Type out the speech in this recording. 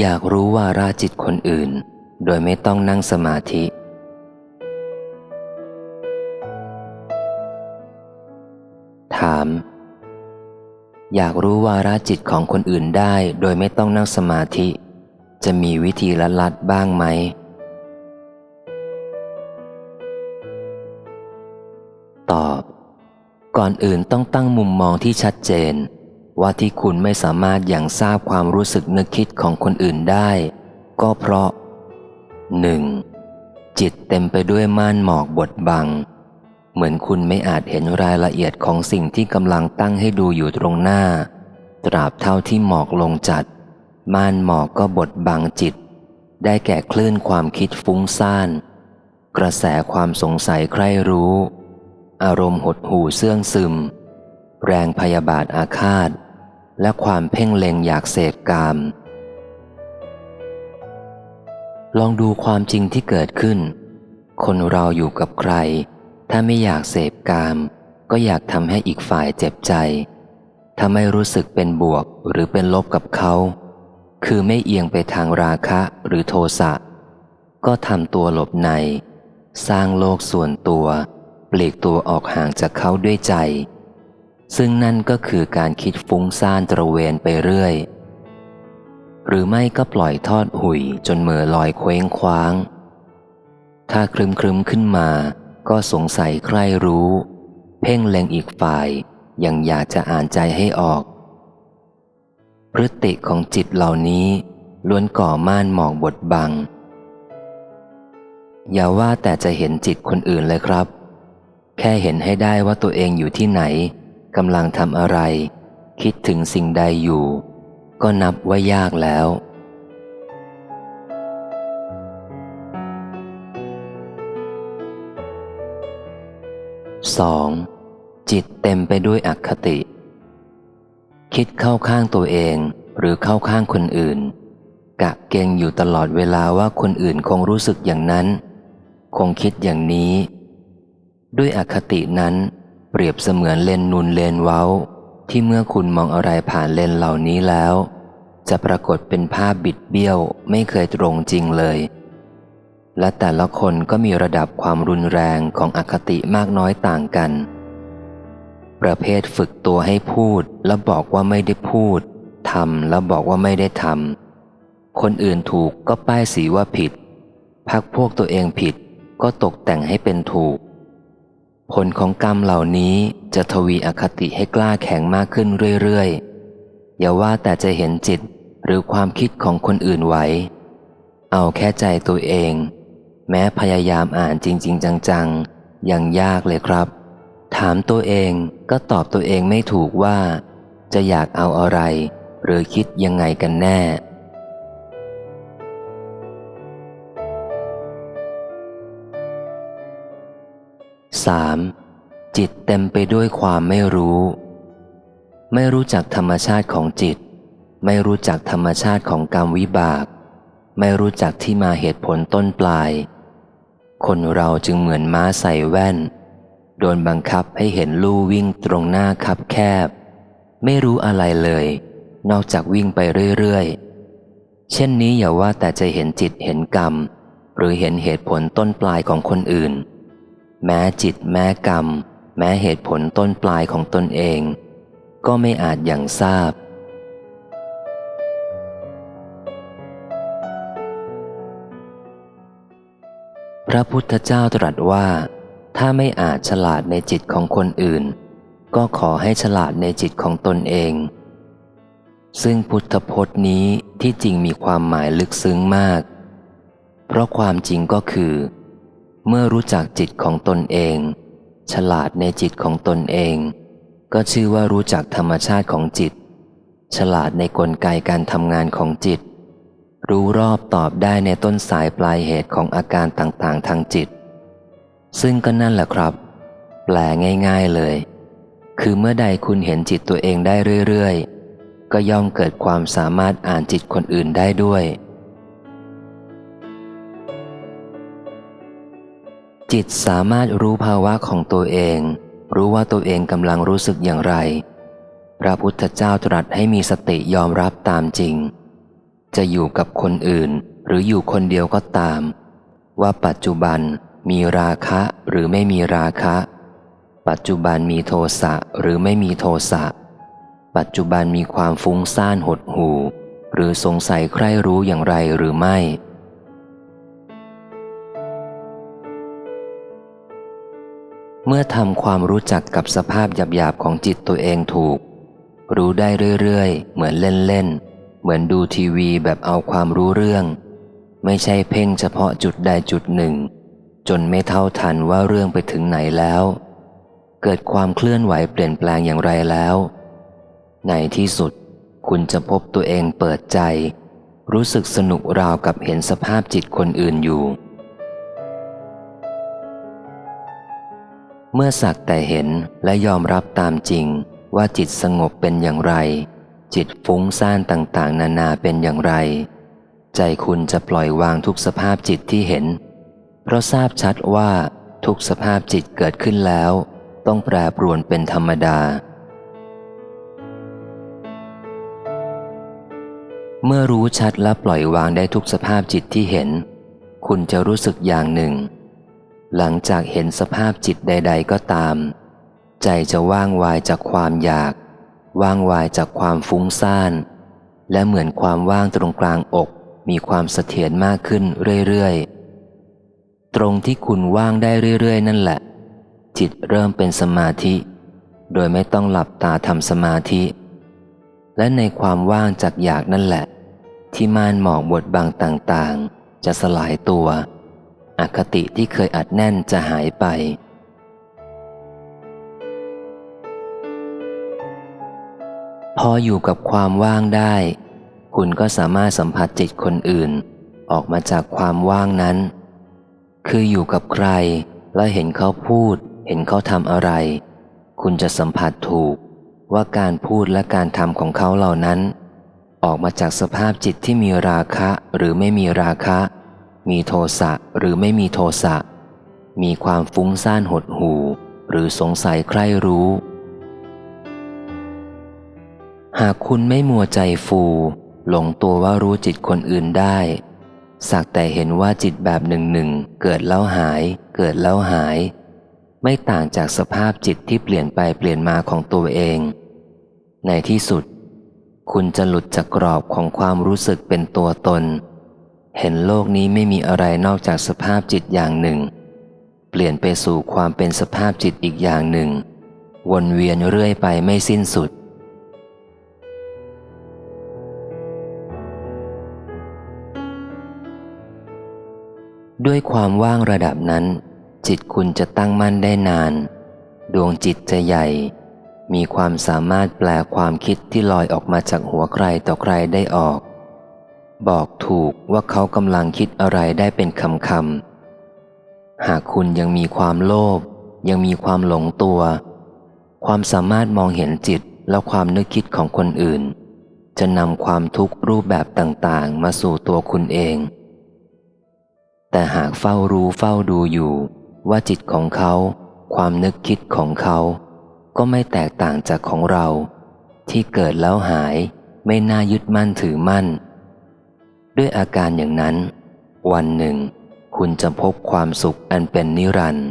อยากรู้วาราจิตคนอื่น โดยไม่ต้องนั่งสมาธิ ถาม อยากรู้วาราจิตของคนอื่นได้โดยไม่ต้องนั่งสมาธิ จะมีวิธีละลัดบ้างไหม ตอบ ก่อนอื่นต้องตั้งมุมมองที่ชัดเจน ว่าที่คุณไม่สามารถอย่างทราบความรู้สึกนึกคิดของคนอื่นได้ ก็เพราะ 1. จิตเต็มไปด้วยม่านหมอกบดบัง เหมือนคุณไม่อาจเห็นรายละเอียดของสิ่งที่กำลังตั้งให้ดูอยู่ตรงหน้า ตราบเท่าที่หมอกลงจัด ม่านหมอกก็บดบังจิต ได้แก่คลื่นความคิดฟุ้งซ่าน กระแสความสงสัยใคร่รู้ อารมณ์หดหู่เสื่องซึม แรงพยาบาทอาฆาต และความเพ่งเล็งอยากเสพกาม ลองดูความจริงที่เกิดขึ้น คนเราอยู่กับใคร ถ้าไม่อยากเสพกาม ก็อยากทำให้อีกฝ่ายเจ็บใจ ถ้าไม่รู้สึกเป็นบวกหรือเป็นลบกับเขา คือไม่เอียงไปทางราคะหรือโทสะ ก็ทำตัวหลบใน สร้างโลกส่วนตัว ปลีกตัวออกห่างจากเขาด้วยใจ ซึ่งนั่นก็คือการคิดฟุ้งซ่านตระเวนไปเรื่อย หรือไม่ก็ปล่อยทอดหุยจนเมือลอยเคว้งคว้าง ถ้าครึมครึมขึ้นมา ก็สงสัยใครรู้ เพ่งเล็งอีกฝ่ายยังอยากจะอ่านใจให้ออก พฤติของจิตเหล่านี้ล้วนก่อม่านหมอกบดบัง อย่าว่าแต่จะเห็นจิตคนอื่นเลยครับ แค่เห็นให้ได้ว่าตัวเองอยู่ที่ไหน กำลังทำอะไร คิดถึงสิ่งใดอยู่ ก็นับว่ายากแล้ว 2. จิตเต็มไปด้วยอคติ คิดเข้าข้างตัวเองหรือเข้าข้างคนอื่น กะเกงอยู่ตลอดเวลาว่าคนอื่นคงรู้สึกอย่างนั้น คงคิดอย่างนี้ ด้วยอคตินั้น เปรียบเสมือนเลนนูนเลนเว้า ที่เมื่อคุณมองอะไรผ่านเลนเหล่านี้แล้ว จะปรากฏเป็นภาพบิดเบี้ยวไม่เคยตรงจริงเลย และแต่ละคนก็มีระดับความรุนแรงของอคติมากน้อยต่างกัน ประเภทฝึกตัวให้พูดแล้วบอกว่าไม่ได้พูดทำแล้วบอกว่าไม่ได้ทำคนอื่นถูกก็ป้ายสีว่าผิดพักพวกตัวเองผิดก็ตกแต่งให้เป็นถูก ผลของกรรมเหล่านี้จะทวีอคติให้กล้าแข็งมากขึ้นเรื่อยๆ อย่าว่าแต่จะเห็นจิตหรือความคิดของคนอื่นไหว เอาแค่ใจตัวเอง แม้พยายามอ่านจริง ๆ จังๆ ยังยากเลยครับ ถามตัวเองก็ตอบตัวเองไม่ถูกว่า จะอยากเอาอะไร หรือคิดยังไงกันแน่ 3. จิตเต็มไปด้วยความไม่รู้ ไม่รู้จักธรรมชาติของจิต ไม่รู้จักธรรมชาติของกรรมวิบาก ไม่รู้จักที่มาเหตุผลต้นปลาย คนเราจึงเหมือนม้าใส่แว่น โดนบังคับให้เห็นลู่วิ่งตรงหน้าคับแคบ ไม่รู้อะไรเลย นอกจากวิ่งไปเรื่อยๆ เช่นนี้อย่าว่าแต่จะเห็นจิตเห็นกรรม หรือเห็นเหตุผลต้นปลายของคนอื่น แม้จิตแม้กรรม แม้เหตุผลต้นปลายของตนเอง ก็ไม่อาจอย่างทราบ พระพุทธเจ้าตรัสว่า ถ้าไม่อาจฉลาดในจิตของคนอื่น ก็ขอให้ฉลาดในจิตของตนเอง ซึ่งพุทธพจน์นี้ที่จริงมีความหมายลึกซึ้งมาก เพราะความจริงก็คือ เมื่อรู้จักจิตของตนเอง ฉลาดในจิตของตนเอง ก็ชื่อว่ารู้จักธรรมชาติของจิต ฉลาดในกลไกการทำงานของจิต รู้รอบตอบได้ในต้นสายปลายเหตุของอาการต่างๆ ทางจิต ซึ่งก็นั่นแหละครับ แปลง่าย ๆเลย คือเมื่อใดคุณเห็นจิตตัวเองได้เรื่อย ๆ ก็ย่อมเกิดความสามารถอ่านจิตคนอื่นได้ด้วย จิตสามารถรู้ภาวะของตัวเอง รู้ว่าตัวเองกำลังรู้สึกอย่างไร พระพุทธเจ้าตรัสให้มีสติยอมรับตามจริง จะอยู่กับคนอื่น หรืออยู่คนเดียวก็ตาม ว่าปัจจุบันมีราคะหรือไม่มีราคะ ปัจจุบันมีโทสะหรือไม่มีโทสะ ปัจจุบันมีความฟุ้งซ่านหดหู่ หรือสงสัยใครรู้อย่างไรหรือไม่ เมื่อทำความรู้จักกับสภาพหยาบๆของจิตตัวเองถูก รู้ได้เรื่อยๆ เหมือนเล่นๆ เหมือนดูทีวีแบบเอาความรู้เรื่อง ไม่ใช่เพ่งเฉพาะจุดใดจุดหนึ่ง จนไม่เท่าทันว่าเรื่องไปถึงไหนแล้ว เกิดความเคลื่อนไหวเปลี่ยนแปลงอย่างไรแล้ว ในที่สุด คุณจะพบตัวเองเปิดใจ รู้สึกสนุกราวกับเห็นสภาพจิตคนอื่นอยู่ เมื่อสักแต่เห็นและยอมรับตามจริงว่าจิตสงบเป็นอย่างไร จิตฟุ้งซ่านต่างๆ นานาเป็นอย่างไร ใจคุณจะปล่อยวางทุกสภาพจิตที่เห็น เพราะทราบชัดว่าทุกสภาพจิตเกิดขึ้นแล้ว ต้องแปรปรวนเป็นธรรมดา เมื่อรู้ชัดและปล่อยวางได้ทุกสภาพจิตที่เห็น คุณจะรู้สึกอย่างหนึ่ง หลังจากเห็นสภาพจิตใด ๆ ก็ตาม ใจจะว่างวายจากความอยาก ว่างวายจากความฟุ้งซ่าน และเหมือนความว่างตรงกลางอกมีความเสถียรมากขึ้นเรื่อยๆ ตรงที่คุณว่างได้เรื่อยๆ นั่นแหละ จิตเริ่มเป็นสมาธิ โดยไม่ต้องหลับตาทำสมาธิ และในความว่างจากอยากนั่นแหละ ที่ม่านหมอกบทบางต่างๆ จะสลายตัว อคติที่เคยอัดแน่นจะหายไป พออยู่กับความว่างได้ คุณก็สามารถสัมผัสจิตคนอื่น ออกมาจากความว่างนั้น คืออยู่กับใคร แล้วเห็นเขาพูด เห็นเขาทำอะไร คุณจะสัมผัสถูกว่าการพูดและการทำของเขาเหล่านั้น ออกมาจากสภาพจิตที่มีราคะหรือไม่มีราคะ มีโทสะหรือไม่มีโทสะ มีความฟุ้งซ่านหดหู่ หรือสงสัยใคร่รู้ หากคุณไม่มัวใจฟู หลงตัวว่ารู้จิตคนอื่นได้ สักแต่เห็นว่าจิตแบบหนึ่งหนึ่งเกิดแล้วหาย เกิดแล้วหาย ไม่ต่างจากสภาพจิตที่เปลี่ยนไปเปลี่ยนมาของตัวเอง ในที่สุด คุณจะหลุดจากกรอบของความรู้สึกเป็นตัวตน เห็นโลกนี้ไม่มีอะไรนอกจากสภาพจิตอย่างหนึ่ง เปลี่ยนไปสู่ความเป็นสภาพจิตอีกอย่างหนึ่ง วนเวียนเรื่อยไปไม่สิ้นสุด ด้วยความว่างระดับนั้น จิตคุณจะตั้งมั่นได้นาน ดวงจิตจะใหญ่ มีความสามารถแปลความคิดที่ลอยออกมาจากหัวใครต่อใครได้ออก บอกถูกว่าเขากำลังคิดอะไรได้เป็นคำคำหากคุณยังมีความโลภยังมีความหลงตัว ความสามารถมองเห็นจิตและความนึกคิดของคนอื่น จะนำความทุกข์รูปแบบต่างๆ มาสู่ตัวคุณเอง แต่หากเฝ้ารู้เฝ้าดูอยู่ ว่าจิตของเขา ความนึกคิดของเขา ก็ไม่แตกต่างจากของเรา ที่เกิดแล้วหายไม่น่ายึดมั่นถือมั่น ด้วยอาการอย่างนั้น วันหนึ่ง คุณจะพบความสุขอันเป็นนิรันดร์